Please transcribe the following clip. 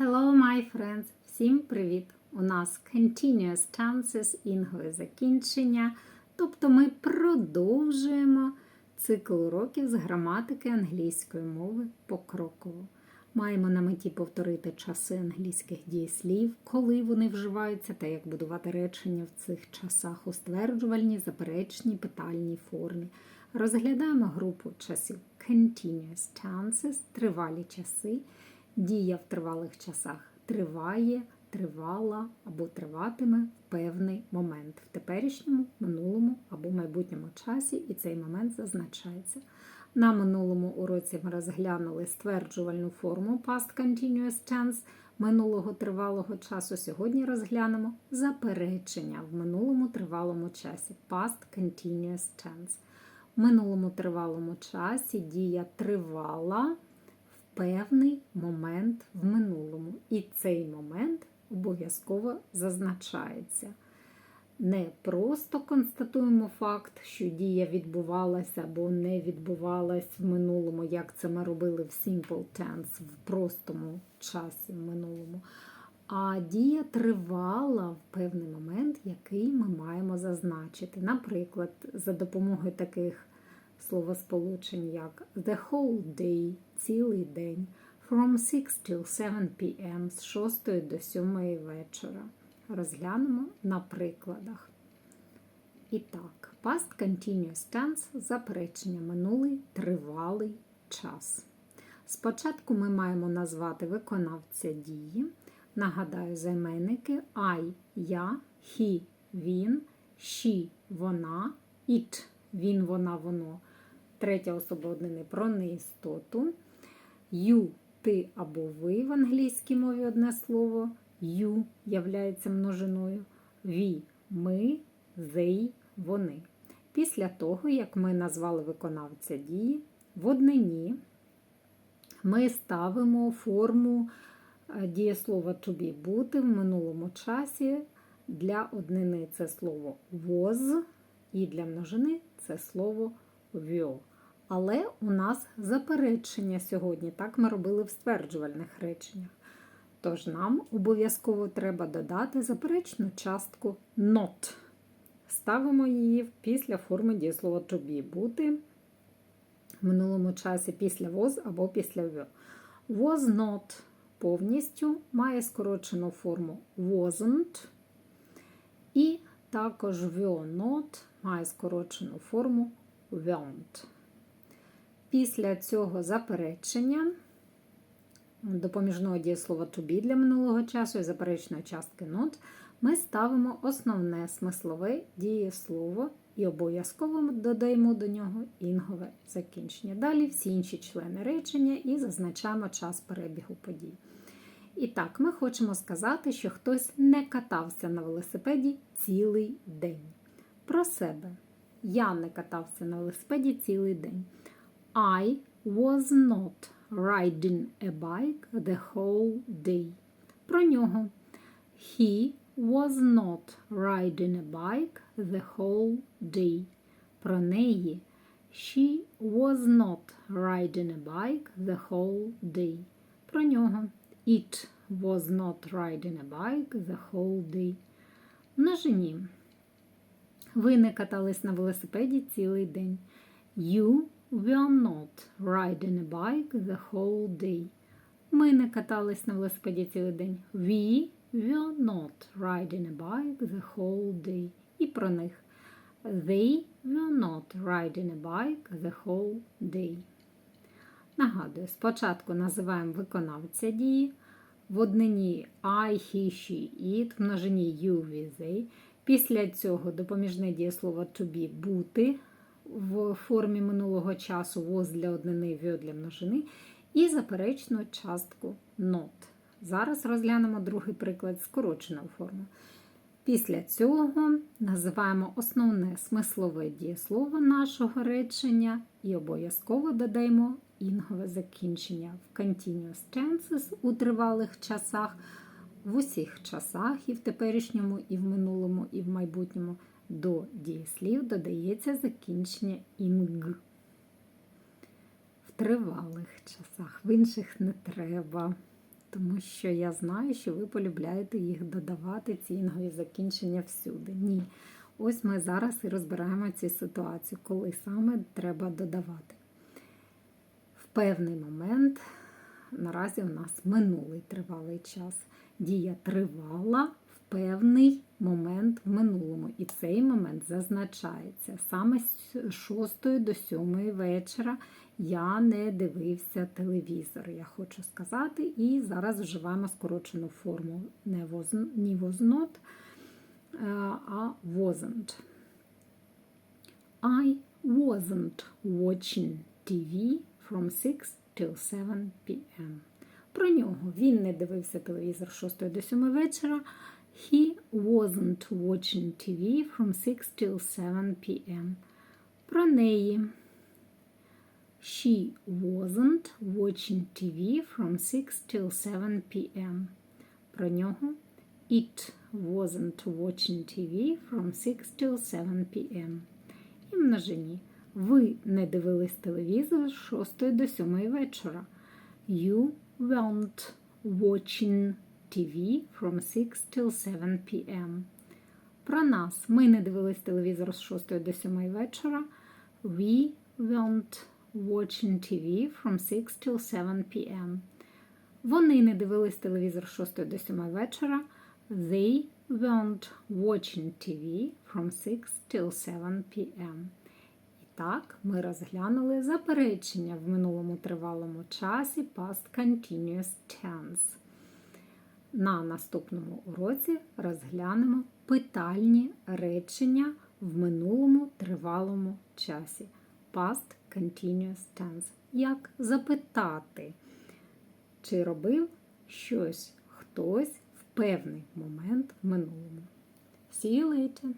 Hello, my friends! Всім привіт! У нас continuous tenses, інгове закінчення. Тобто ми продовжуємо цикл уроків з граматики англійської мови покроково. Маємо на меті повторити часи англійських дієслів, коли вони вживаються, та як будувати речення в цих часах у стверджувальній, заперечній, питальній формі. Розглядаємо групу часів continuous tenses, тривалі часи. Дія в тривалих часах триває, тривала або триватиме в певний момент в теперішньому, минулому або майбутньому часі, і цей момент зазначається. На минулому уроці ми розглянули стверджувальну форму past continuous tense минулого тривалого часу. Сьогодні розглянемо заперечення в минулому тривалому часі past continuous tense. В минулому тривалому часі дія тривала певний момент в минулому. І цей момент обов'язково зазначається. Не просто констатуємо факт, що дія відбувалася або не відбувалась в минулому, як це ми робили в simple tense, в простому часі в минулому. А дія тривала в певний момент, який ми маємо зазначити. Наприклад, за допомогою таких словосполучень, як the whole day, цілий день, from 6 till 7 p.m. з 6 до 7 вечора. Розглянемо на прикладах. І так, past continuous tense заперечення минулий тривалий час. Спочатку ми маємо назвати виконавця дії. Нагадаю, займенники I, я, he, він, she, вона, it, він, вона, воно. Третя особа однини про неістоту. You, ти або ви в англійській мові одне слово. You являється множиною. We – ми, they – вони. Після того, як ми назвали виконавця дії, в однині ми ставимо форму дієслова to be бути в минулому часі. Для однини це слово was, і для множини це слово were. Але у нас заперечення сьогодні. Так ми робили в стверджувальних реченнях. Тож нам обов'язково треба додати заперечну частку not. Ставимо її після форми дієслова to be бути в минулому часі після was або після were. Was not повністю має скорочену форму wasn't. І також not має скорочену форму weren't. Після цього заперечення допоміжного дієслова to be для минулого часу і заперечної частки not ми ставимо основне смислове дієслово і обов'язково додаємо до нього інгове закінчення. Далі всі інші члени речення і зазначаємо час перебігу подій. І так, ми хочемо сказати, що хтось не катався на велосипеді цілий день. Про себе. Я не катався на велосипеді цілий день. I was not riding a bike the whole day. Про нього. He was not riding a bike the whole day. Про неї. She was not riding a bike the whole day. Про нього. It was not riding a bike the whole day. Множині. Ви не катались на велосипеді цілий день. You were not riding a bike the whole day. Ми не катались на велосипеді цілий день. We were not riding a bike the whole day. І про них. They were not riding a bike the whole day. Нагадую, спочатку називаємо виконавця дії. В однині I, he, she, it, в множині you, we, they. Після цього допоміжне дієслово to be бути в формі минулого часу was для однини, were для множини. І заперечну частку not. Зараз розглянемо другий приклад скорочену форму. Після цього називаємо основне смислове дієслово нашого речення і обов'язково додаємо інгове закінчення в continuous tenses у тривалих часах, в усіх часах, і в теперішньому, і в минулому, і в майбутньому до дієслів додається закінчення ing. В тривалих часах, в інших не треба. Тому що я знаю, що ви полюбляєте їх додавати, ці інгові закінчення всюди. Ні. Ось ми зараз і розбираємо цю ситуацію, коли саме треба додавати. В певний момент, наразі у нас минулий тривалий час. Дія тривала в певний момент в минулому. І цей момент зазначається. Саме з 6 до 7 вечора я не дивився телевізор, я хочу сказати. І зараз вживаємо скорочену форму не was, не was not, а wasn't. I wasn't watching TV from 6 till 7 p.m. Про нього він не дивився телевізор з 6 до 7 вечора. He wasn't watching TV from 6 till 7 p.m. Про неї. She wasn't watching TV from 6 till 7 p.m. Про нього. It wasn't watching TV from 6 till 7 p.m. І множині. Ви не дивились телевізор з 6 до 7 вечора. You weren't watching TV from 6 till 7 p.m. Про нас. Ми не дивились телевізор з 6 до 7 вечора. We weren't watching TV from 6 till 7 p.m. Вони не дивились телевізор з 6 до 7 вечора. They weren't watching TV from 6 till 7 p.m. І так, ми розглянули заперечення в минулому тривалому часі past continuous tense. На наступному уроці розглянемо питальні речення в минулому тривалому часі. Past continuous tense. Як запитати, чи робив щось хтось в певний момент в минулому. See you later!